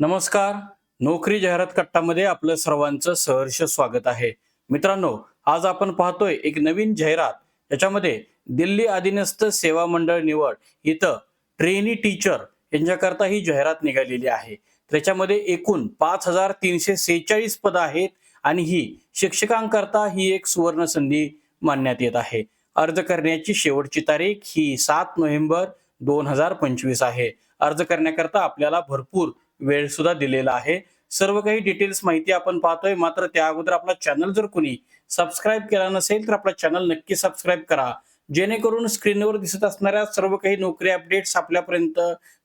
नमस्कार. नोकरी जाहिरात कट्टामध्ये आपलं सर्वांचं सहर्ष स्वागत आहे. मित्रांनो आज आपण पाहतोय एक नवीन जाहिरात. याच्यामध्ये दिल्ली अधीनस्थ सेवा मंडळ निवड इथं ट्रेनी टीचर यांच्याकरता ही जाहिरात निघालेली आहे. त्याच्यामध्ये एकूण पाच हजार तीनशे सेहेचाळीस पदं आहेत आणि ही शिक्षकांकरता ही एक सुवर्ण संधी मानण्यात येत आहे. अर्ज करण्याची शेवटची तारीख ही सात नोव्हेंबर दोन हजार पंचवीस आहे. अर्ज करण्याकरता आपल्याला भरपूर वेळ सुद्धा दिलेला आहे. सर्व काही डिटेल्स माहिती आपण पाहतोय. मात्र त्या अगोदर आपला चॅनल जर कोणी सबस्क्राईब केला नसेल तर आपला चॅनल नक्की सबस्क्राईब करा. जेणेकरून स्क्रीनवर दिसत असणाऱ्या सर्व काही नोकरी अपडेट्स आपल्यापर्यंत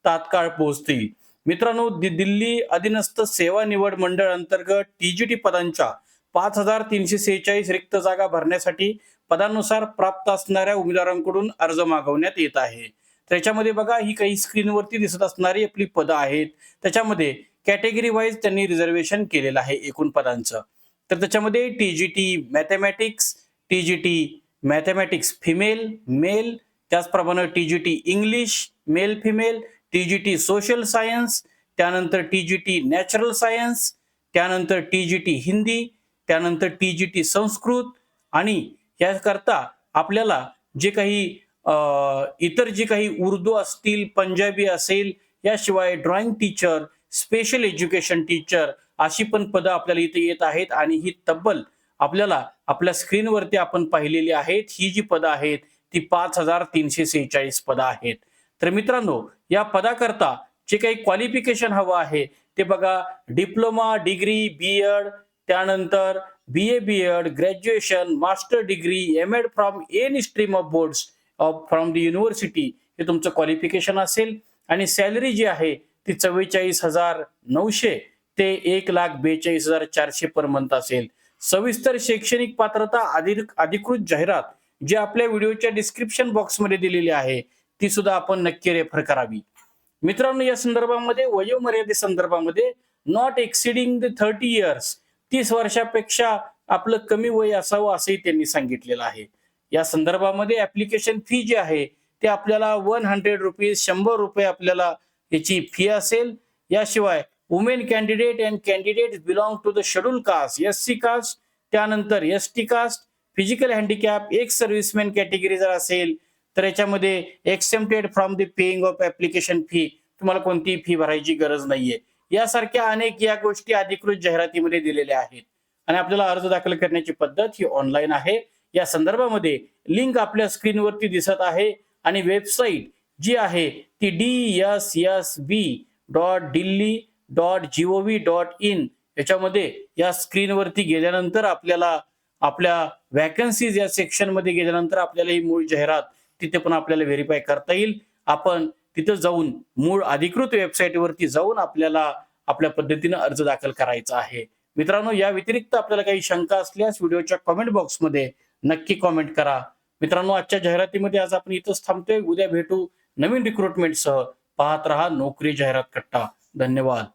तात्काळ पोहोचतील. मित्रांनो दिल्ली अधीनस्थ सेवा निवड मंडळ अंतर्गत टीजीटी पदांच्या पाच हजार तीनशे सेहेचाळीस रिक्त जागा भरण्यासाठी पदानुसार प्राप्त असणाऱ्या उमेदवारांकडून अर्ज मागवण्यात येत आहे. त्याच्यामध्ये बघा ही काही स्क्रीनवरती दिसत असणारी आपली पदं आहेत. त्याच्यामध्ये कॅटेगरी वाईज त्यांनी रिझर्वेशन केलेलं आहे एकूण पदांचं. तर त्याच्यामध्ये TGT mathematics TGT mathematics female male त्याचप्रमाणे TGT English male female TGT social science त्यानंतर टीजीटी नॅचरल सायन्स त्यानंतर टीजीटी हिंदी त्यानंतर टीजीटी संस्कृत आणि याकरता आपल्याला जे काही इतर जे काही उर्दू असतील पंजाबी असेल याशिवाय drawing teacher special education teacher अशी पण पदं आपल्याला इथे येत आहेत आणि ही तब्बल आपल्याला आपल्या स्क्रीनवरती आपण पाहिलेली आहेत. ही जी पदं आहेत ती पाच हजार तीनशे सेहेचाळीस पदं आहेत. तर मित्रांनो या पदाकरता जे काही क्वालिफिकेशन हवं आहे ते बघा डिप्लोमा डिग्री बी एड त्यानंतर B A B Ed graduation master degree M Ed from any stream of boards from the university हे तुमचं क्वालिफिकेशन असेल. आणि सॅलरी जी आहे ती चव्वेचाळीस हजार नऊशे ते एक लाख बेचाळीस हजार चारशे पर मंथ असेल. सविस्तर शैक्षणिक पात्रता अधिकृत जाहिरात जी आपल्या व्हिडिओच्या डिस्क्रिप्शन बॉक्समध्ये दिलेली आहे ती सुद्धा आपण नक्की रेफर करावी. मित्रांनो या संदर्भामध्ये वयोमर्यादे संदर्भामध्ये not exceeding the thirty years तीस वर्षापेक्षा आपलं कमी वय असावं असंही त्यांनी सांगितलेलं आहे. या संदर्भामध्ये ऍप्लिकेशन फी जी आहे ते आपल्याला वन हंड्रेड रुपीज शंभर रुपये आपल्याला याची फी असेल. याशिवाय women candidate and candidate belong to the schedule caste S C caste त्यानंतर S T caste physical handicap ex serviceman category जर असेल तर याच्यामध्ये excepted from the paying of application fee तुम्हाला कोणतीही फी भरायची गरज नाहीये. यासारख्या अनेक या गोष्टी अधिकृत जाहिरातीमध्ये दिलेल्या आहेत. आणि आपल्याला अर्ज दाखल करण्याची पद्धत ही ऑनलाईन आहे. या संदर्भामध्ये लिंक आपल्या स्क्रीनवरती दिसत आहे आणि वेबसाईट जी आहे ती D S S B dot Delhi dot G O V dot in याच्यामध्ये या स्क्रीनवरती गेल्यानंतर आपल्याला आपल्या वॅकन्सीज या सेक्शनमध्ये गेल्यानंतर आपल्याला ही मूळ जाहिरात तिथे पण आपल्याला व्हेरीफाय करता येईल. आपण तिथं जाऊन मूळ अधिकृत वेबसाईटवरती जाऊन आपल्याला आपल्या पद्धतीनं अर्ज दाखल करायचा आहे. मित्रांनो या व्यतिरिक्त आपल्याला काही शंका असल्यास व्हिडिओच्या कमेंट बॉक्समध्ये नक्की कॉमेंट करा. मित्रांनो आजच्या जाहिरातीमध्ये आज आपण इथंच थांबतोय. उद्या भेटू नवीन रिक्रुटमेंटसह पाहत रहा नोकरी जाहिरात कट्टा. धन्यवाद.